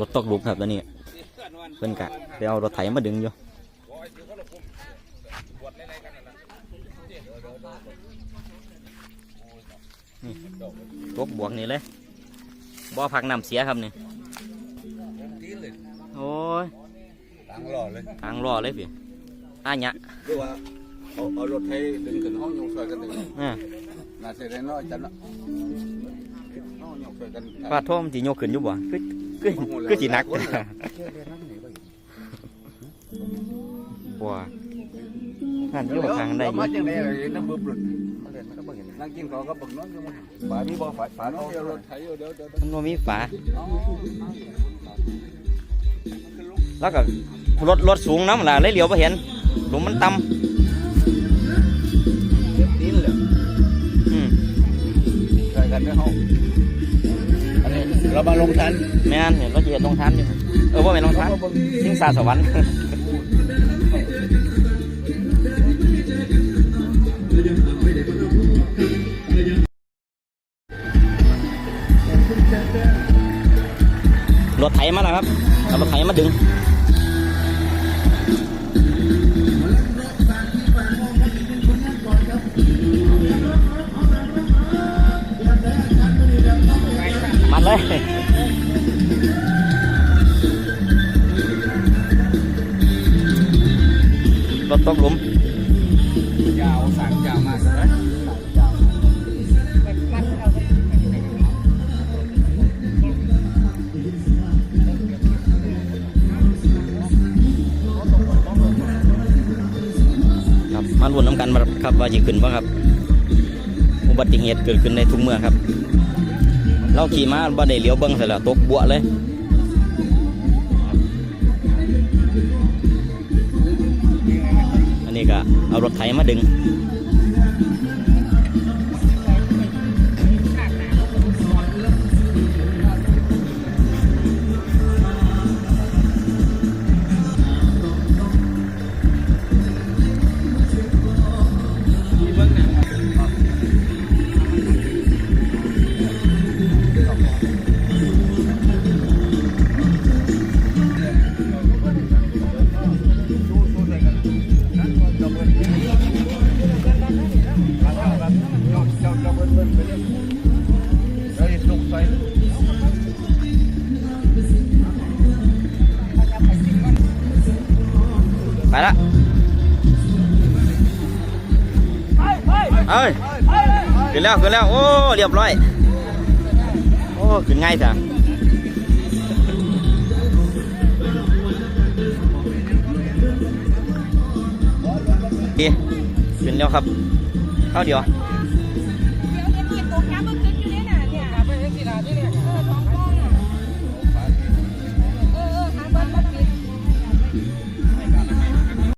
รถตกหลุมครับตอนนี้เพิ่นกะไปเอารถไถมาดึงอยู่นี่ตกบวกนี่เลยบ่อพักน้ำเสียครับนี่โอ้ยตั้งหล่อเลยทางรอเลยพี่อะเนี่ยคือว่าเอาเอารถไทยดึงขึ้นห้องยกช่วยกันดึงอ่าน่าเสียดายเนาะจันเนาะ ปลาท่อมนสิยกขึ้นอยู่บ่คือคือคือสิหนักบัวหันอยู่ข้างใดอมายู่จังได๋น้ำบึบหลุดนั่งกินข้าวกับบักน้อยอยู่มั้งฝามีบ่ฝาฝาเนาะเอารถไทยอยู่เดี๋ยวเดี๋ยวมันบ่มีฝาแล้วก็รถรถสูงน้ำล่ะเลยเหลียวบ่เห็นหลุมมันต่ตีนเลยำอืมช่วยกันเด้อเฮาอันนี้ เรามาลงทันแม่นเห็นรถเหยียดลงทันอยู่เออว่าเป็นลงทันสิงสาสวรรค์รถไถมาแล้วครับเอารถไถมาดึง เลยรถตกหลุม ยาวสางยาวมากเลยครับมาลุ้นน้ำกันมาครับว่าจะขึ้นบ่ครับ อุบัติเหตุเกิดขึ้นในทุกเมื่อครับ เราขี่มาบ่ได้เลี้ยวเบิ้งเสร็จแล้วตกบัวเลยอันนี้ก็เอารถไถมาดึง ไปละเอ้ยขึ้นแล้วขึ้นแล้วโอ้เรียบร้อย โอ้ขึ้นง่ายจ้ะดีขึ้นแล้วครับเข้าเดียว